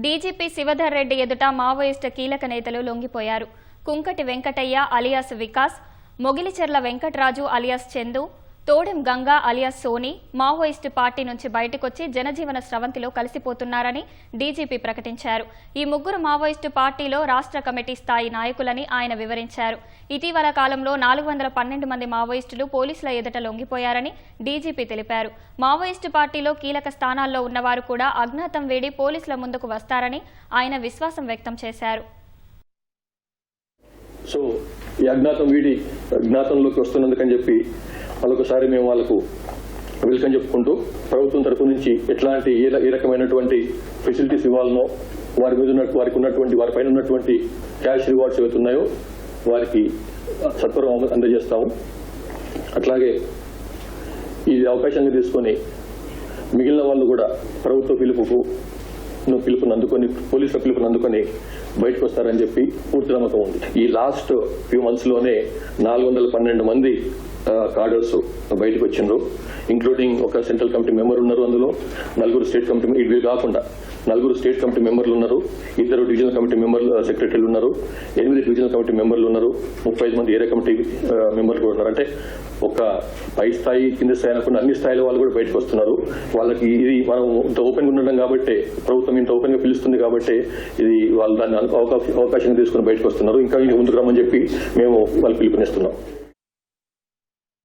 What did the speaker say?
DGP Shivadhar Reddy ఎదుట Maoist కీలక నేతలు లొంగిపోయారు. Kunkati Venkataiah alias Vikas Mogilicherla Venkatraju alias Chandu Todem Ganga alias Soni Maoist party నుంచి బయటకొచ్చి జనజీవన స్రవంతిలో కలిసిపోతున్నారని డీజీపీ ప్రకటించారు. ఈ ముగ్గురు మావోయిస్టు పార్టీలో రాష్ట్ర కమిటీ స్థాయి నాయకులని ఆయన వివరించారు. ఇటీవల కాలంలో నాలుగు వందల పన్నెండు మంది మావోయిస్టులు పోలీసుల ఎదుట లొంగిపోయారని డీజీపీ తెలిపారు. మావోయిస్టు పార్టీలో కీలక స్థానాల్లో ఉన్నవారు కూడా అజ్ఞాతం వేడి పోలీసుల ముందుకు వస్తారని ఆయన విశ్వాసం వ్యక్తం చేశారు. సో ఈ అజ్ఞాతం వీడి అజ్ఞాతంలోకి వస్తున్నందుకని చెప్పి మరొకసారి మేము వాళ్ళకు వెల్కమ్ చెప్పుకుంటూ ప్రభుత్వం తరఫు నుంచి ఎట్లాంటి ఏ ఏ రకమైనటువంటి ఫెసిలిటీస్ ఇవ్వాలనో వారి మీద ఉన్న వారికి ఉన్నటువంటి వారి పైన ఉన్నటువంటి క్యాష్ రివార్డ్స్ ఏవైతున్నాయో వారికి సత్వరం అందజేస్తాము. అట్లాగే ఈ అవకాశాన్ని తీసుకొని మిగిలిన వాళ్ళు కూడా ప్రభుత్వ పిలుపుకు ను పిలుపుని అందుకొని పోలీసుల పిలుపుని అందుకొని బయటకు వస్తారని చెప్పి పూర్తి నమ్మకం ఉంది. ఈ లాస్ట్ ఫ్యూ మంత్స్లోనే నాలుగు వందల పన్నెండు మంది కార్డర్స్ బయటకు వచ్చిండ్రు. ఇంక్లూడింగ్ ఒక సెంట్రల్ కమిటీ మెంబర్ ఉన్నారు అందులో. నలుగురు స్టేట్ కమిటీ ఇవి కాకుండా నలుగురు స్టేట్ కమిటీ మెంబర్లు ఉన్నారు. ఇద్దరు డివిజనల్ కమిటీ మెంబర్లు సెక్రటరీలు ఉన్నారు. ఎనిమిది డివిజనల్ కమిటీ మెంబర్లు ఉన్నారు. ముప్పై ఐదు మంది ఏరియా కమిటీ మెంబర్లు కూడా ఉన్నారు. అంటే ఒక పై స్థాయి కింద స్థాయి అనుకున్న అన్ని స్థాయిల వాళ్ళు కూడా బయటకు వస్తున్నారు. వాళ్ళకి ఇది మనం ఇంత ఓపెన్గా ఉండడం కాబట్టి ప్రభుత్వం ఇంత ఓపెన్గా పిలుస్తుంది కాబట్టి ఇది వాళ్ళు దాన్ని అవకాశం అవకాశం తీసుకుని బయటకు వస్తున్నారు. ఇంకా ముందుకు రమ్మని చెప్పి మేము వాళ్ళు పిలుపునిస్తున్నాం.